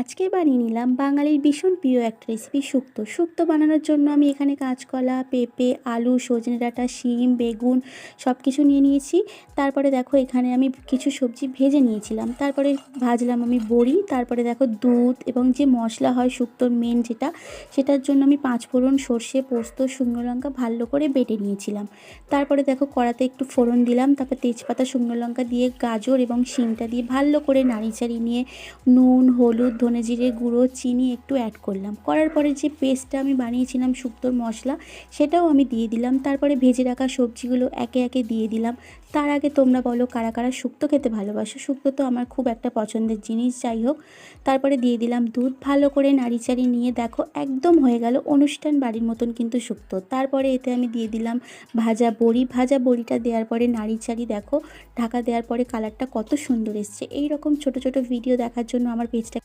আজকে বানিয়ে নিলাম বাঙালির ভীষণ প্রিয় একটা রেসিপি শুক্তো। শুক্তো বানানোর জন্য আমি এখানে কাঁচকলা, পেঁপে, আলু, সজনে ডাঁটা, শিম, বেগুন সব কিছু নিয়ে নিয়েছি। তারপরে দেখো এখানে আমি কিছু সবজি ভেজে নিয়েছিলাম। তারপরে ভাজলাম আমি বড়ি, তারপরে দেখো দুধ এবং যে মশলা হয় শুক্তোর মেন যেটা, সেটার জন্য আমি পাঁচ ফোড়ন সর্ষে, পোস্ত, শুকনো লঙ্কা ভালো করে বেটে নিয়েছিলাম। তারপরে দেখো কড়াতে একটু ফোড়ন দিলাম, তারপর তেজপাতা, শুকনো লঙ্কা দিয়ে গাজর এবং শিমটা দিয়ে ভালো করে নাড়িচাড়ি নিয়ে নুন, হলুদ ধনে জিরে গুঁড়ো, চিনি একটু অ্যাড করলাম। করার পরে যে পেস্টটা আমি বানিয়েছিলাম শুক্তোর মশলা, সেটাও আমি দিয়ে দিলাম। তারপরে ভেজে রাখা সবজিগুলো একে একে দিয়ে দিলাম। তার আগে তোমরা বলো কারা কারা শুক্তো খেতে ভালোবাসো? শুক্তো তো আমার খুব একটা পছন্দের জিনিস, যাই হোক। তারপরে দিয়ে দিলাম দুধ। ভালো করে নাড়িচাড়ি নিয়ে দেখো একদম হয়ে গেল অনুষ্ঠান বাড়ির মতন কিন্তু শুক্তো। তারপরে এতে আমি দিয়ে দিলাম ভাজা বড়ি। ভাজা বড়িটা দেওয়ার পরে নাড়িচাড়ি দেখো। ঢাকা দেওয়ার পরে কালারটা কত সুন্দর এসছে। এই রকম ছোট ছোট ভিডিও দেখার জন্য আমার পেজটা